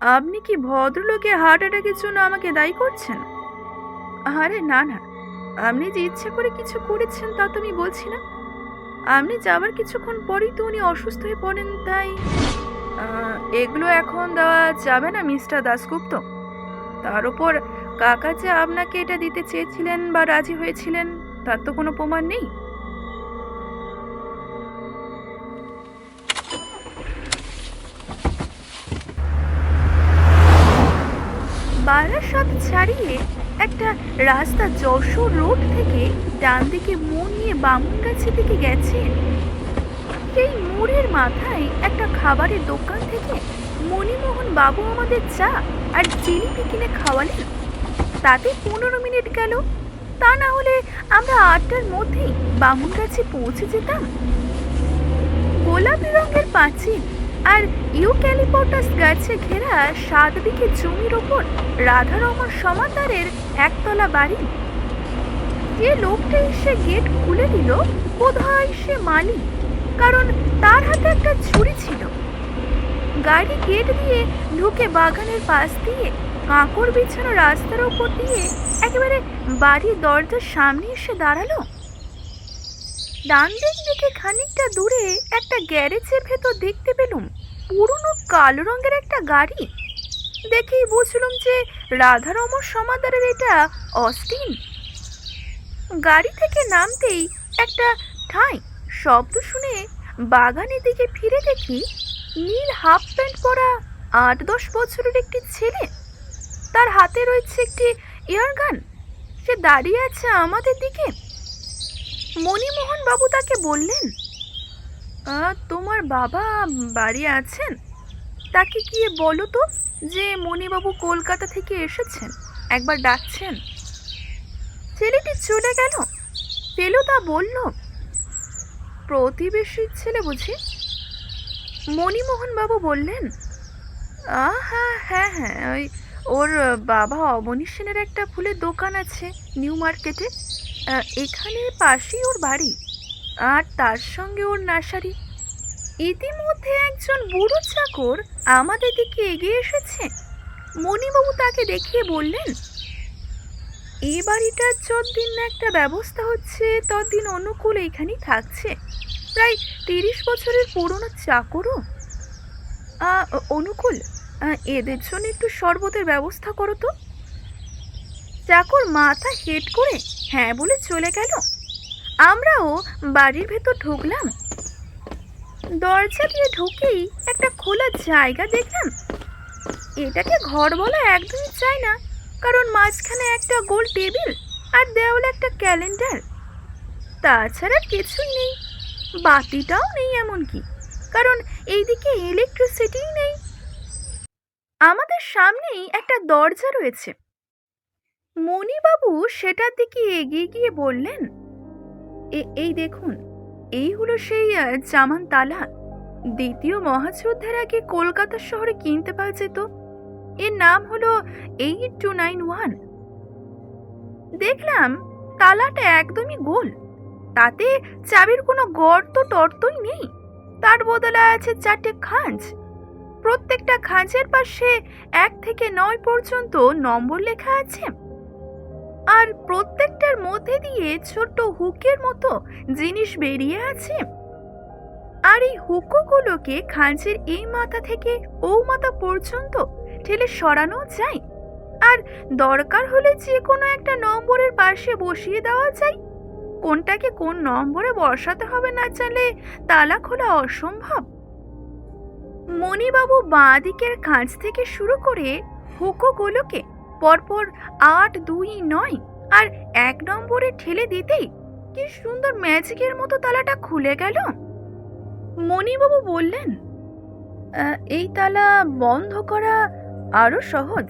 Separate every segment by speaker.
Speaker 1: আপনি কি ভদ্রলোকে হার্ট অ্যাটাকের জন্য আমাকে দায়ী করছেন? আরে, না না। আপনি যে ইচ্ছে করে কিছু করেছেন তা তো আমি বলছি না। আপনি যাবার কিছুক্ষণ পরেই তো উনি অসুস্থ হয়ে পড়েন, তাই এগুলো এখন দেওয়া যাবে না, মিস্টার দাশগুপ্ত। তার উপর কাকা যে আপনাকে এটা দিতে চেয়েছিলেন বা রাজি হয়েছিলেন, তার তো কোনো প্রমাণ নেই। বারাসাত ছাড়িয়ে একটা রাস্তা যশোর রোড থেকে ডান দিকে মোড় নিয়ে বামুন গাছের দিকে গেছে সেই মোড়ের মাথায় একটা খাবারের দোকান থেকে মণিমোহন বাবু আমাদের চা আর জিলিপি কিনে খাওয়ালেন। তাতে পনেরো মিনিট গেল। তা না হলে আমরা আটটার মধ্যেই বামুন গাছে পৌঁছে যেতাম। গোলাপি রঙের পাঁচিল আর ইউক্যালিপটাস গাছে ঘেরা সাত বিঘে জমির ওপর রাধারমন সমাদারের একতলা বাড়ি। যে লোকটা এসে গেট খুলে দিল, বোধহয় সে মালিক, কারণ তার হাতে একটা ছুরি ছিল। গাড়ি গেট দিয়ে ঢুকে বাগানের পাশ দিয়ে কাঁকড় বিছানো রাস্তার ওপর দিয়ে একেবারে বাড়ির দরজার সামনে এসে দাঁড়াল। ডান দিক দিকে খানিকটা দূরে একটা গ্যারেজের ভেতর দেখতে পেলুম পুরনো কালো রঙের একটা গাড়ি। দেখেই বুঝলুম যে রাধারমন সমাদারের এটা অস্টিন। গাড়ি থেকে নামতেই একটা ঠাঁই শব্দ শুনে বাগানের দিকে ফিরে দেখি নীল হাফ প্যান্ট পরা আট দশ বছরের একটি ছেলে। তার হাতে রয়েছে একটি ইয়ারগান। সে দাঁড়িয়ে আছে আমাদের দিকে। মণিমোহন বাবু তাকে বললেন তোমার বাবা বাড়ি আছেন? তাকে গিয়ে বলো তো যে মণিবাবু কলকাতা থেকে এসেছেন, একবার ডাকছেন। ছেলেটি চলে গেল, ফেলুদা বলল, প্রতিবেশীর ছেলে বুঝি? মণিমোহন বাবু বললেন আহা হ্যাঁ হ্যাঁ ওই ওর বাবা অবনী সেনের একটা ফুলের দোকান আছে নিউ মার্কেটে। এখানে পাশেই ওর বাড়ি। আর তার সঙ্গে ওর নার্সারি। ইতিমধ্যে একজন বুড়ো চাকর আমাদের দিকে এগিয়ে এসেছে। মণিবাবু তাকে দেখিয়ে বললেন, এ বাড়িটার যতদিন না একটা ব্যবস্থা হচ্ছে, ততদিন অনুকূল এইখানেই থাকছে। প্রায় তিরিশ বছরের পুরনো চাকরও। অনুকূল? এদের জন্য একটু শরবতের ব্যবস্থা করো তো। চাকর মাথা হেট করে হ্যাঁ বলে চলে গেল। আমরাও বাড়ির ভেতর ঢুকলাম। দরজা দিয়ে ঢুকেই একটা খোলা জায়গা দেখলাম। এটাকে ঘর বলা একদমই চাই না, কারণ মাঝখানে একটা গোল টেবিল আর দেওয়ালে একটা ক্যালেন্ডার। তাছাড়া কিছুই নেই, বাতিটাও নেই এমনকি, কারণ এইদিকে ইলেকট্রিসিটিই নেই। আমাদের সামনেই একটা দরজা রয়েছে। মণিবাবু সেটার দিকে এগিয়ে গিয়ে বললেন, "এ- এই দেখুন, এই হলো সেই জামান তালা। দ্বিতীয় মহাযুদ্ধের আগে কলকাতা শহরে কিনতে পাওয়া যেত। এর নাম হলো এইট টু নাইন ওয়ান। দেখলাম তালাটা একদমই গোল। তাতে চাবির কোনো গর্ত টর্তই নেই। তার বদলে আছে চারটে খাঁজ। প্রত্যেকটা খাঁজের পাশে এক থেকে নয় পর্যন্ত নম্বর লেখা আছে। আর প্রত্যেকটার মধ্যে দিয়ে ছোট্ট হুকের মতো জিনিস বেরিয়ে আছে। আর এই হুকোগুলোকে খাঁজের এই মাথা থেকে ও মাথা পর্যন্ত ঠেলে সরানো যায়। আর দরকার হলে যে কোনো একটা নম্বরের পাশে বসিয়ে দেওয়া যায়। কোনটাকে কোন নম্বরে বসাতে হবে না জানলে তালা খোলা অসম্ভব। মণিবাবু বাঁ দিকের খাঁজ থেকে শুরু করে হুকোগুলোকে পরপর আট, দুই, নয় আর এক নম্বরে ঠেলে দিতেই কি সুন্দর ম্যাজিকের মতো তালাটা খুলে গেল। মণিবাবু বললেন এই তালা বন্ধ করা আরও সহজ।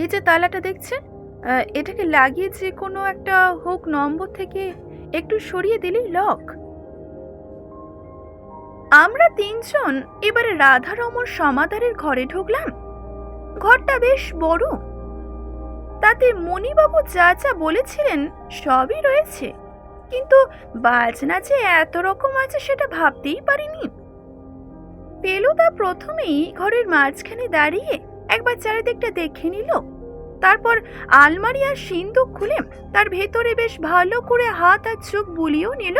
Speaker 1: এই যে তালাটা দেখছেন এটাকে লাগিয়ে যে কোনো একটা হোক নম্বর থেকে একটু সরিয়ে দিলেই লক। আমরা তিনজন এবারে রাধারমন সমাদারের ঘরে ঢুকলাম। ঘরটা বেশ বড়। তাতে মণিবাবু যা যা বলেছিলেন সবই রয়েছে। কিন্তু বাজনা যে এত রকম আছে সেটা ভাবতেই পারিনি। পেলুদা প্রথমেই ঘরের মাঝখানে দাঁড়িয়ে একবার চারিদিকটা দেখে নিল। তারপর আলমারি আর সিন্দুক খুলে তার ভেতরে বেশ ভালো করে হাত আর চোখ বুলিয়েও নিল।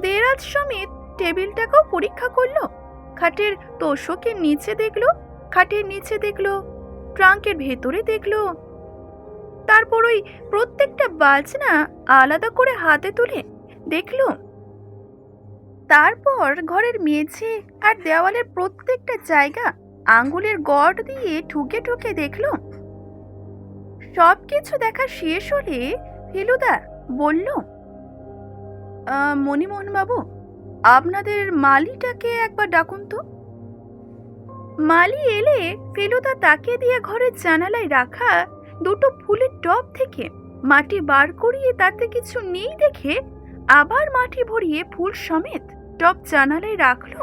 Speaker 1: দেরাজ সমেত টেবিলটাকেও পরীক্ষা করল। খাটের তোষকের নিচে দেখল, খাটের নিচে দেখল ট্রাঙ্কের ভেতরে দেখল। তারপর ওই প্রত্যেকটা বাজনা আলাদা করে হাতে তুলে দেখল। তারপর ঘরের মেঝে আর দেওয়ালের প্রত্যেকটা জায়গা আঙ্গুলের গড় দিয়ে ঠুকে ঠুকে দেখল। সব কিছু দেখা শেষ হলে ফেলুদা বলল "আহ, মণিমোহন বাবু আপনাদের মালিটাকে একবার ডাকুন তো। মালি এলে ফেলুদা তাকে দিয়ে ঘরের জানালায় রাখা দুটো ফুলের টব থেকে মাটি বার করিয়ে তাতে কিছু নেই দেখে আবার মাটি ভরিয়ে ফুল সমেত টব জানালায় রাখল।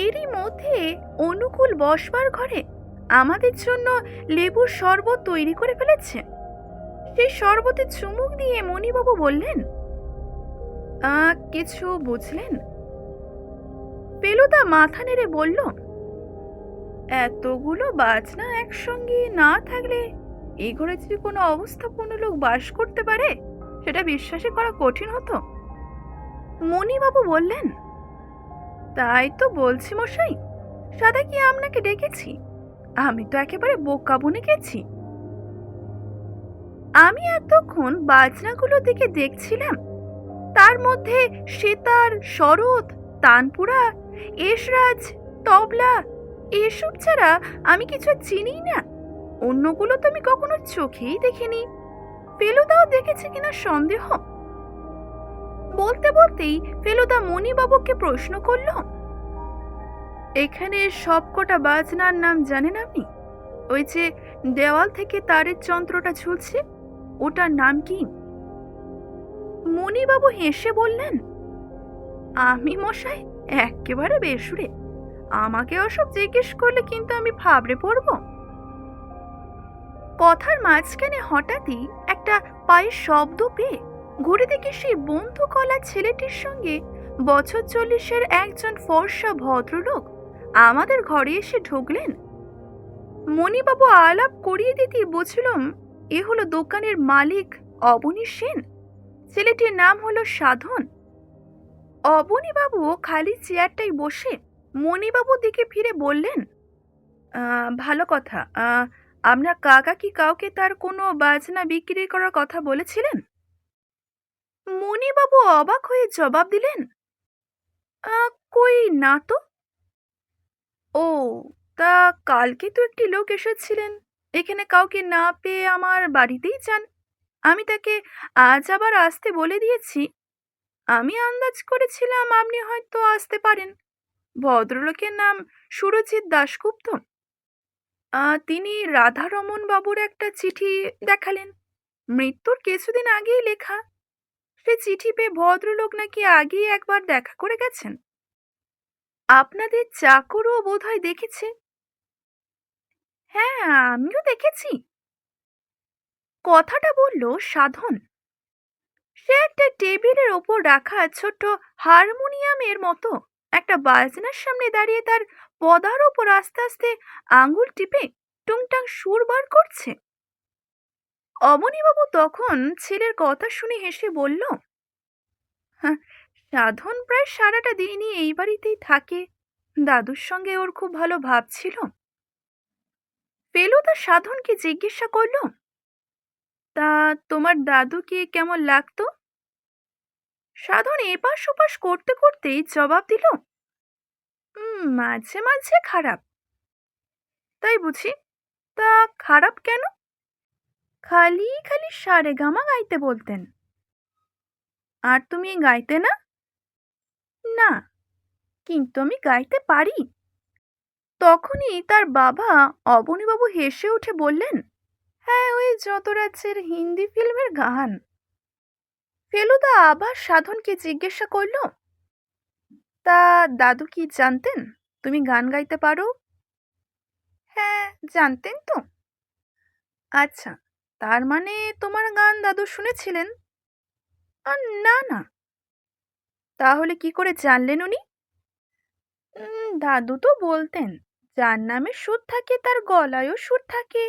Speaker 1: এরই মধ্যে অনুকূল বসবার ঘরে আমাদের জন্য লেবুর শরবত তৈরি করে ফেলেছে। সেই শরবতে চুমুক দিয়ে মণিবাবু বললেন কিছু বুঝলেন? পেলুদা মাথা নেড়ে বলল এতগুলো বাজনা একসঙ্গে না থাকলে এই ঘরে যদি কোনো অবস্থাপূর্ণ লোক বাস করতে পারে, সেটা বিশ্বাসই করা কঠিন হতো। মণিবাবু বললেন, তাই তো বলছি মশাই, সাদা কি আপনাকে ডেকেছি? আমি তো একেবারে বোকা বনে গেছি। আমি এতক্ষণ বাজনাগুলো দিকে দেখছিলাম। তার মধ্যে সেতার, শরৎ, তানপুরা, এসরাজ, তবলা এসব ছাড়া আমি কিছু চিনি না। অন্যগুলো তো আমি কখনো চোখেই দেখিনি। ফেলুদাও দেখেছে কিনা সন্দেহ? বলতে বলতেই ফেলুদা মণিবাবুকে প্রশ্ন করল, এখানে সবকটা বাজনার নাম জানেন আপনি? ওই যে দেওয়াল থেকে তারের যন্ত্রটা ঝুলছে, ওটার নাম কি? মণিবাবু হেসে বললেন, আমি মশাই, একেবারে বেসুরে। আমাকে ওসব জিজ্ঞেস করলে কিন্তু আমি ফাবড়ে পড়ব। কথার মাঝখানে হঠাৎই একটা পায়ের শব্দ পেয়ে ঘুরে দেখি সেই বন্ধু কলা ছেলেটির সঙ্গে বছর চল্লিশের একজন ফর্সা ভদ্রলোক আমাদের ঘরে এসে ঢুকলেন। মণিবাবু আলাপ করিয়ে দিতে বুঝলাম এ হলো দোকানের মালিক অবনী সেন। ছেলেটির নাম হলো সাধন। অবনীবাবু খালি চেয়ারটাই বসে মণিবাবুর দিকে ফিরে বললেন ভালো কথা। আপনার কাকা কি কাউকে তার কোনো বাজনা বিক্রি করার কথা বলেছিলেন? মণিবাবু অবাক হয়ে জবাব দিলেন কই না তো। ও, তা কালকে তো একটি লোক এসেছিলেন। এখানে কাউকে না পেয়ে আমার বাড়িতেই যান। আমি তাকে আজ আবার আসতে বলে দিয়েছি। আমি আন্দাজ করেছিলাম আপনি হয়তো আসতে পারেন। ভদ্রলোকের নাম সুরজিৎ দাশগুপ্ত। তিনি রাধারমন বাবুর একটা চিঠি দেখালেন। মৃত্যুর কিছুদিন আগেই লেখা। সে চিঠি পেয়ে ভদ্রলোক নাকি আগেই একবার দেখা করে গেছেন। আপনাদের চাকরও বোধহয় দেখেছে? হ্যাঁ আমিও দেখেছি। কথাটা বলল সাধন। সে একটা টেবিলের ওপর রাখা ছোট্ট হারমোনিয়ামের মতো। একটা বাজনার সামনে দাঁড়িয়ে তার পদার ওপর আস্তে আস্তে আঙ্গুল টিপে টুংটাং সুর বার করছে। অবনীবাবু তখন ছেলের কথা শুনে হেসে বলল "হ্যাঁ, সাধন প্রায় সারাটা দিনই এই বাড়িতেই থাকে। দাদুর সঙ্গে ওর খুব ভালো ভাব ছিল। ফেলুদা সাধনকে জিজ্ঞাসা করল তা তোমার দাদুকে কেমন লাগতো? সাধন এপাশ ওপাশ করতে করতেই জবাব দিল "উম, মাঝে মাঝে খারাপ। তাই বুঝি? তা খারাপ কেন? খালি খালি সারে গামা গাইতে বলতেন। আর তুমি গাইতে না? না কিন্তু আমি গাইতে পারি। তখনই তার বাবা অবনীবাবু হেসে উঠে বললেন হ্যাঁ ওই যত রাজ্যের হিন্দি ফিল্মের গান। ফেলুদা আবার সাধনকে জিজ্ঞাসা করল, তা দাদু কি জানতেন? তুমি গান গাইতে পারো? হ্যাঁ জানতেন তো। আচ্ছা তার মানে তোমার গান দাদু শুনেছিলেন? না না। তাহলে কি করে জানলেন উনি? দাদু তো বলতেন, যার নামে সুর থাকে তার গলায়ও সুর থাকে।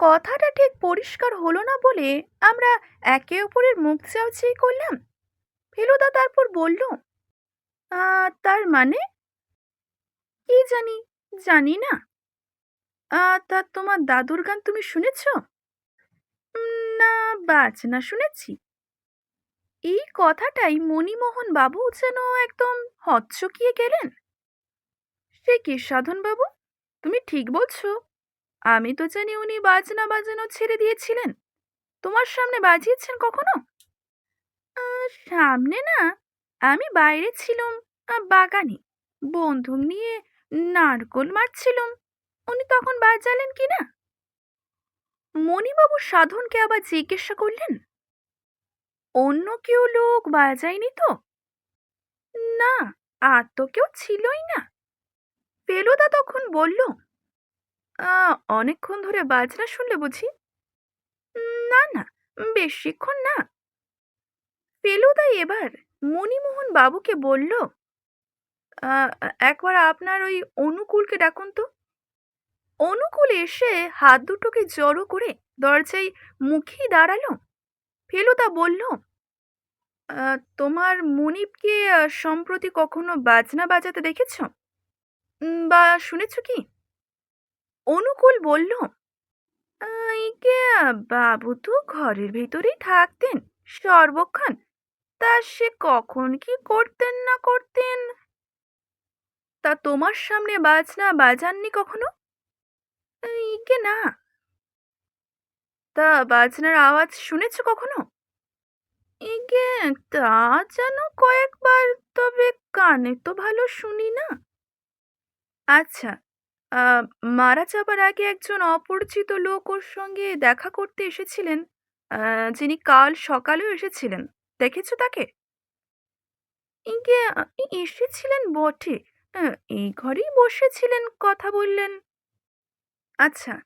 Speaker 1: কথাটা ঠিক পরিষ্কার হলো না বলে আমরা একে অপরের মুখ চাওয়াচাই করলাম। ফেলুদা তারপর বলল তার মানে? কি জানি জানি না। তা তোমার দাদুর গান তুমি শুনেছ? "উম, না বাজনা শুনেছি। এই কথাটাই মণিমোহন বাবু যেন একদম হচ্ছকিয়ে গেলেন। সে কি সাধন বাবু তুমি ঠিক বলছো? আমি তো জানি উনি বাজনা বাজানো ছেড়ে দিয়েছিলেন। তোমার সামনে বাজিয়েছেন কখনো? সামনে না। আমি বাইরে ছিলাম বাগানে। বন্ধুক নিয়ে নারকোল মারছিলাম। উনি তখন বাজালেন কি না? মণিবাবু সাধনকে আবার জিজ্ঞাসা করলেন, অন্য কেউ লোক বাজায়নি তো? না, আর তো কেউ ছিলই না। ফেলুদা তখন বলল "আহ, অনেকক্ষণ ধরে বাজনা শুনলে বুঝি? "উম, না না বেশিক্ষণ না। ফেলুদা এবার মণিমোহন বাবুকে বলল "আহ, একবার আপনার ওই অনুকূলকে ডাকুন তো। অনুকূল এসে হাত দুটোকে জড়ো করে দরজায় মুখেই দাঁড়াল। ফেলুদা বলল "আহ, তোমার মনিবকে আহ, সম্প্রতি কখনো বাজনা বাজাতে দেখেছ? বা শুনেছ কি? অনুকূল বলল "আহ, একে বাবু তো ঘরের ভেতরেই থাকতেন সর্বক্ষণ। তা সে কখন কি করতেন না করতেন? তা তোমার সামনে বাজনা বাজাননি কখনো? ইকে না। তা বাজনার আওয়াজ শুনেছ কখনো? ইকে তা যেন কয়েকবার তবে কানে তো ভালো শুনি না। আচ্ছা মারা যাবার আগে একজন অপরিচিত লোক ওর সঙ্গে দেখা করতে এসেছিলেন। যিনি কাল সকালেও এসেছিলেন। দেখেছ তাকে? আহ, এসেছিলেন বটে। এই ঘরেই বসেছিলেন কথা বললেন। আচ্ছা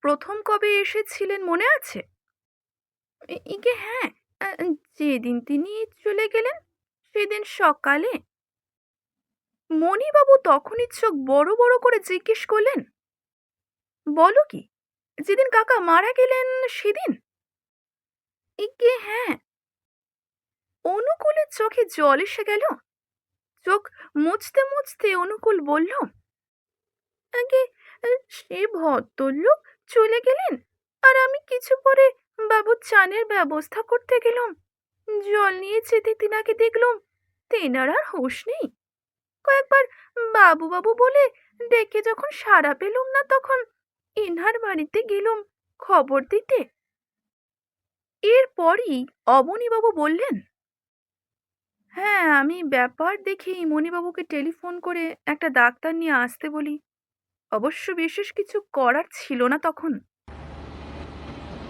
Speaker 1: প্রথম কবে এসেছিলেন মনে আছে? ই- হ্যাঁ যেদিন তিনি চলে গেলেন সেদিন সকালে। মণিবাবু তখনই চোখ বড় বড় করে জিজ্ঞেস করলেন, বলো কি, যেদিন কাকা মারা গেলেন সেদিন? ইকে হ্যাঁ। অনুকূলের চোখে জল এসে গেল? চোখ মুছতে মুছতে অনুকূল বলল, আগে সে ভদ্রলোক চলে গেলেন, আর আমি কিছু পরে বাবুর চানের ব্যবস্থা করতে গেলাম। জল নিয়ে যেতে তিনাকে দেখলাম, তেনার আর হুঁশ নেই। কয়েকবার বাবু বাবু বলে ডেকে যখন সাড়া পেলুম না তখন এনার বাড়িতে গেলুম খবর দিতে। এরপরই অবনীবাবু বললেন হ্যাঁ আমি ব্যাপার দেখেই মণিবাবুকে টেলিফোন করে একটা ডাক্তার নিয়ে আসতে বলি। অবশ্য বিশেষ কিছু করার ছিল না তখন।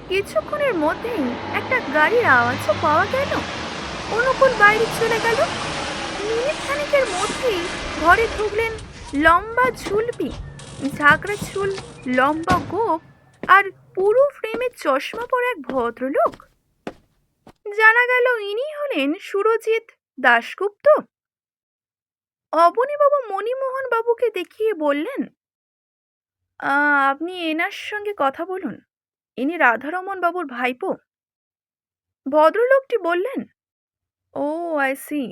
Speaker 1: কিছুক্ষণের মধ্যেই একটা গাড়ির আওয়াজও পাওয়া গেল। অনুকূল বাইরে চলে গেল। মিনিট খানিকের মধ্যেই ঘরে ঢুকলেন লম্বা ঝুলপি, ঝাঁকড়া চুল, লম্বা গোপ আর পুরো ফ্রেমে চশমা পরা এক ভদ্রলোক। জানা গেল ইনি হলেন সুরজিৎ দাশগুপ্ত। অবনীবাবু মণিমোহন বাবুকে দেখিয়ে বললেন আপনি এনার সঙ্গে কথা বলুন। ইনি রাধারমন বাবুর ভাইপো। ভদ্রলোকটি বললেন, ও আই সি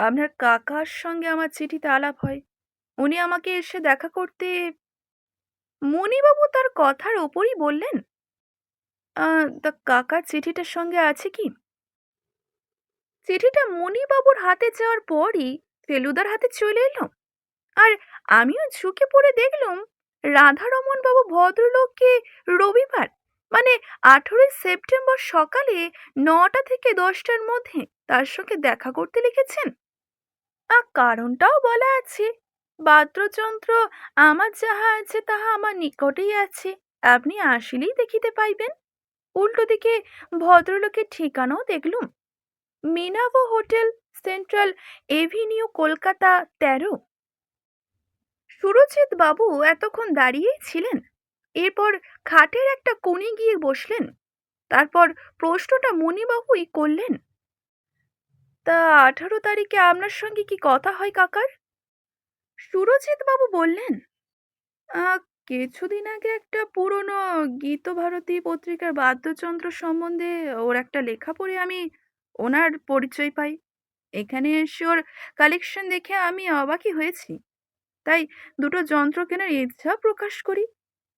Speaker 1: আপনার কাকার সঙ্গে আমার চিঠিতে আলাপ হয়। উনি আমাকে এসে দেখা করতে মণিবাবু তার কথার ওপরই বললেন "আহ, তা কাকার চিঠিটার সঙ্গে আছে কি? চিঠিটা মণিবাবুর হাতে যাওয়ার পরই ফেলুদার হাতে চলে এলো। আর আমিও ঝুঁকে পড়ে দেখলাম রাধারমন বাবু ভদ্রলোককে রবিবার মানে আঠেরোই সেপ্টেম্বর সকালে নটা থেকে দশটার মধ্যে তার সঙ্গে দেখা করতে লিখেছেন। আর কারণটাও বলা আছে। বাদ্যযন্ত্র আমার যাহা আছে, তাহা আমার নিকটেই আছে। আপনি আসিলেই দেখিতে পাইবেন। উল্টো দিকে ভদ্রলোকের ঠিকানাও দেখলুম। মিনাভো হোটেল, সেন্ট্রাল এভিনিউ, কলকাতা তেরো। সুরজিৎ বাবু এতক্ষণ দাঁড়িয়েই ছিলেন। এরপর খাটের একটা কোণে গিয়ে বসলেন। তারপর প্রশ্নটা মণিবাবুই করলেন। তা আঠারো তারিখে আপনার সঙ্গে কি কথা হয় কাকার? সুরজিৎ বাবু বললেন কিছুদিন আগে একটা পুরনো গীতভারতী পত্রিকার বাদ্যযন্ত্র সম্বন্ধে ওর একটা লেখা পড়ে আমি ওনার পরিচয় পাই। এখানে এসে ওর কালেকশন দেখে আমি অবাকই হয়েছি। তাই দুটো যন্ত্র কেনার ইচ্ছা প্রকাশ করি।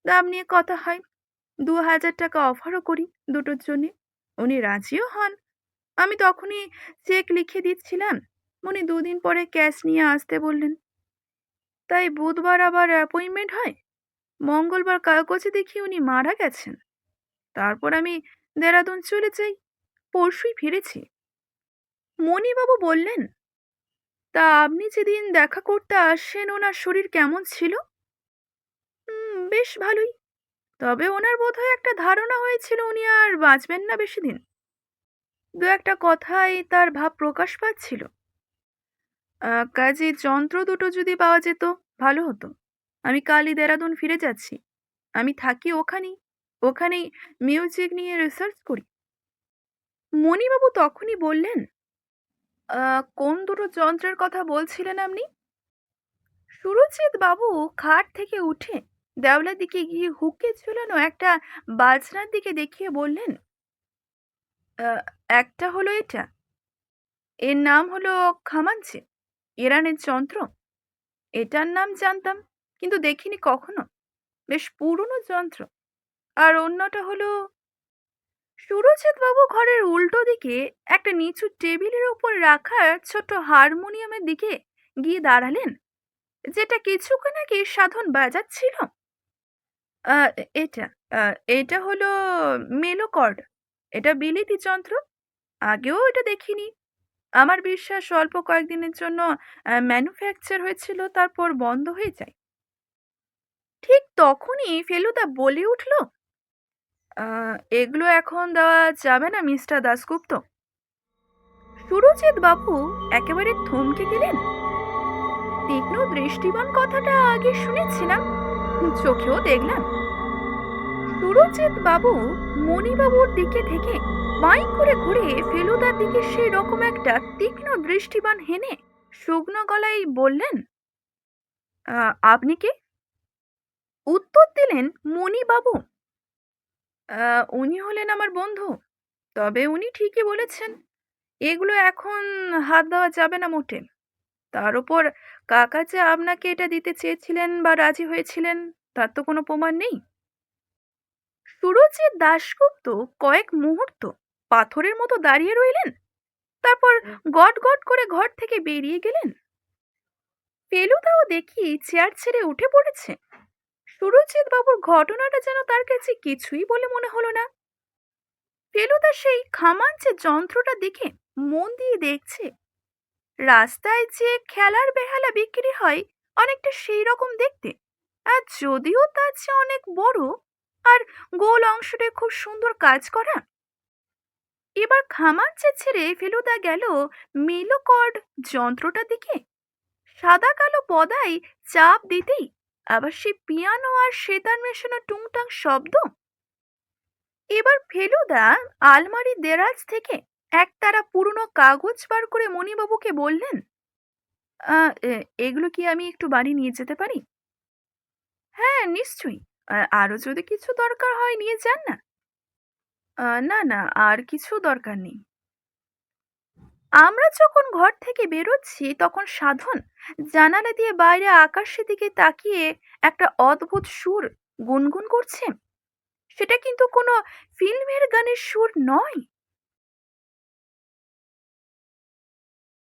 Speaker 1: দাম নিয়ে কথা হয়। দু হাজার টাকা অফারও করি দুটোর জন্যে। উনি রাজিও হন। আমি তখনই চেক লিখে দিচ্ছিলাম। উনি দুদিন পরে ক্যাশ নিয়ে আসতে বললেন। তাই বুধবার আবার অ্যাপয়েন্টমেন্ট হয়? মঙ্গলবার কাগজে দেখি উনি মারা গেছেন। তারপর আমি দেরাদুন চলে যাই। পরশুই ফিরেছি। মণিবাবু বললেন তা আপনি যেদিন দেখা করতে আসেন ওনার শরীর কেমন ছিল? "উম, বেশ ভালোই। তবে ওনার বোধহয় একটা ধারণা হয়েছিল উনি আর বাঁচবেন না বেশি দিন দু একটা কথায় তার ভাব প্রকাশ পাচ্ছিল। কাজে যন্ত্র দুটো যদি পাওয়া যেত ভালো হতো। আমি কালই দেরাদুন ফিরে যাচ্ছি। আমি থাকি ওখানেই ওখানেই মিউজিক নিয়ে রিসার্চ করি। মণিবাবু তখনই বললেন "আহ, কোন দুটো যন্ত্রের কথা বলছিলেন আপনি? সুরজিৎ বাবু খাট থেকে উঠে দেওয়ালের দিকে গিয়ে হুকে ঝুলানো একটা বাজনার দিকে দেখিয়ে বললেন "আহ, একটা হলো এটা। এর নাম হলো খামাঞ্চে, ইরানের যন্ত্র। এটার নাম জানতাম, কিন্তু দেখিনি কখনো। বেশ পুরনো যন্ত্র। আর অন্যটা হলো বাবু ঘরের উল্টো দিকে একটা নিচু টেবিলের উপর রাখা ছোট হারমোনিয়ামের দিকে গিয়ে দাঁড়ালেন, যেটা কিছুক্ষণ আগে সাধন বাজাচ্ছিল। এটা এটা হলো মেলোকর্ড। এটা বিলিতি যন্ত্র। আগেও এটা দেখিনি। আমার বিশ্বাস অল্প কয়েকদিনের জন্য ম্যানুফ্যাকচার হয়েছিল, তারপর বন্ধ হয়ে যায়। ঠিক তখনই ফেলুদা বলে উঠল এগুলো এখন দেওয়া যাবে না, মিস্টার দাশগুপ্ত। সুরজিৎ বাবু একেবারে থমকে গেলেন। তীক্ষ্ণ দৃষ্টিবান কথাটা আগে শুনেছিলাম, চোখেও দেখলাম। সুরজিৎ বাবু মণিবাবুর দিকে থেকে বাই করে ঘুরে দিকে সেই রকম একটা তীক্ষ্ণ দৃষ্টিবান হেনে শুকনো গলায় বললেন "আহ, আপনি কে? উত্তর দিলেন মণিবাবু। "আহ, উনি হলেন আমার বন্ধু তবে উনি ঠিকই বলেছেন এগুলো এখন হাত দেওয়া যাবে না মোটে। তার উপর কাকা যে আপনাকে এটা দিতে চেয়েছিলেন বা রাজি হয়েছিলেন তার তো কোনো প্রমাণ নেই। সুরজিৎ দাশগুপ্ত কয়েক মুহূর্ত পাথরের মতো দাঁড়িয়ে রইলেন? তারপর গট গট করে ঘর থেকে বেরিয়ে গেলেন? ফেলুদাও দেখি চেয়ার ছেড়ে উঠে পড়েছে। সুরজিৎ বাবুর ঘটনাটা যেন তার কাছে কিছুই বলে মনে হলো না। ফেলুদা সেই খামাঞ্চে যন্ত্রটা দেখে মন দিয়ে দেখছে। রাস্তায় যে খেলার বেহালা বিক্রি হয় অনেকটা সেই রকম দেখতে। আর যদিও তার চেয়ে অনেক বড় আর গোল অংশটা খুব সুন্দর কাজ করা এবার খামাঞ্চে ছেড়ে ফেলুদা গেল মেলোকর্ড যন্ত্রটা দিকে সাদা কালো পদায় চাপ দিতেই আবার সেই পিয়ানো আর সেতার মেশানো টুংটাং শব্দ। এবার ফেলুদা আলমারি দেরাজ থেকে একতারা পুরনো কাগজ বার করে মণিবাবুকে বললেন এগুলো কি আমি একটু বাড়ি নিয়ে যেতে পারি? হ্যাঁ নিশ্চয়ই। আ- আরও যদি কিছু দরকার হয় নিয়ে যান না। না না, আর কিছু দরকার নেই। আমরা যখন ঘর থেকে বেরোচ্ছি, তখন সাধন জানালা দিয়ে বাইরে আকাশের দিকে তাকিয়ে একটা অদ্ভুত সুর গুনগুন করছে। সেটা কিন্তু কোনো ফিল্মের গানের সুর নয়।